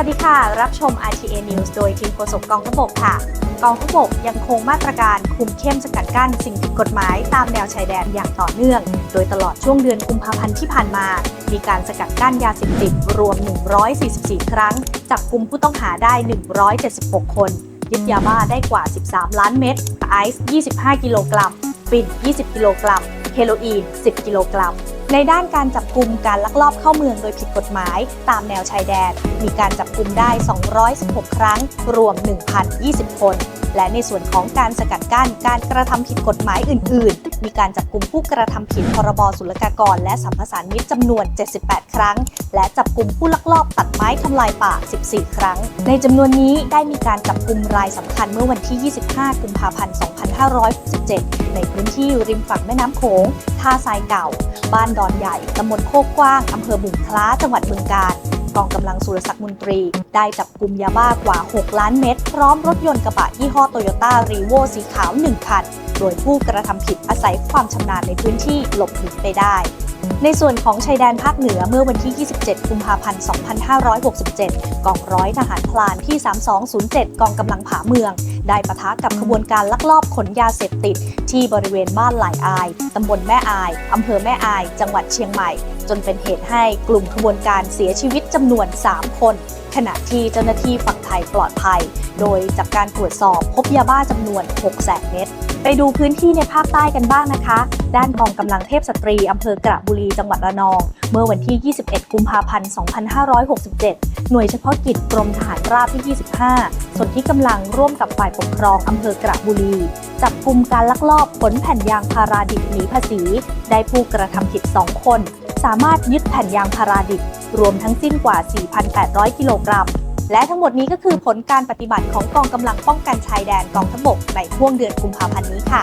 วัสดีค่ะ รับชม RTA News โดยทีมโฆษกกองทพบกค่ะ กองทพบกยังคงมาตรการคุมเข้มสกัดกั้นสิ่งผิดกฎหมายตามแนวชายแดนอย่างต่อเนื่อง โดยตลอดช่วงเดือนกุมภาพันธ์ที่ผ่านมา มีการสกัดกั้นยาเสพติดรวม 144 ครั้ง จับกลุ่มผู้ต้องหาได้ 176 คน ยึดยาบ้าได้กว่า 13 ล้านเม็ด ไอซ์ 25 กิโลกรัม ปิ่น 20 กิโลกรัม เฮโรอีน 10 กิโลกรัม ในด้านการจับกลุ่มการลักลอบเข้าเมืองโดยผิดกฎหมาย ตามแนวชายแดน มีการจับกลุ่มได้ 216 ครั้ง รวม 1,020 คน และในส่วนของการสกัดกั้นการกระทำผิดกฎหมายอื่น ๆ มีการจับกลุ่มผู้กระทำผิดพรบศุลกากร และสัมปสานมิตรจำนวน 78 ครั้ง และจับกลุ่มผู้ลักลอบตัดไม้ทำลายป่า 14 ครั้ง ในจำนวนนี้ได้มีการจับกลุ่มรายสำคัญเมื่อวันที่ 25 กุมภาพันธ์ 2567ในพื้นที่ริมฝั่งแม่น้ำโขง ท่าทรายเก่า บ้านดอนใหญ่ ตำบลโคกกว้าง อำเภอบุงคล้า จังหวัดบึงกาฬกองกำลังสุรศักดิ์มนตรี ได้จับกลุ่มยาบ้ากว่า 6 ล้านเม็ดพร้อมรถยนต์กระบะยี่ห้อโตโยต้ารีโวสีขาว 1 คัน โดยผู้กระทำผิดอาศัยความชำนาญในพื้นที่หลบหนีไปได้ ในส่วนของชายแดนภาคเหนือเมื่อวันที่ 27 กุมภาพันธ์ 2567 กองร้อยทหารพลานที่ 3207 กองกำลังผาเมือง ได้ปะทะกับขบวนการลักลอบขนยาเสพติด ที่บริเวณบ้านหลายอาย ตำบลแม่อาย อำเภอแม่อาย จังหวัดเชียงใหม่ จนเป็นเหตุให้กลุ่มขบวนการเสียชีวิตจำนวน 3 คน ขณะที่เจ้าหน้าที่ฝั่งไทยปลอดภัย โดยจากการตรวจสอบพบยาบ้าจำนวน6แสนเม็ด ไปดูพื้นที่ในภาคใต้กันบ้างนะคะ ด้านกองกำลังเทพสตรีอำเภอกระบุรีจังหวัดระนอง เมื่อวันที่ 21 กุมภาพันธ์ 2567 หน่วยเฉพาะกิจกรมทหารราบที่ 25 ส่วนที่กำลังร่วมกับฝ่ายปกครองอำเภอกระบุรี จับกลุ่มการลักลอบขนแผ่นยางพาราดิบหนีภาษี ได้ผู้กระทำผิด 2 คน สามารถยึดแผ่นยางพาราดิบรวมทั้งสิ้นกว่า 4,800 กิโลกรัมและทั้งหมดนี้ก็คือผลการปฏิบัติของกองกำลังป้องกันชายแดนกองทัพบกในช่วงเดือนกุมภาพันธ์นี้ค่ะ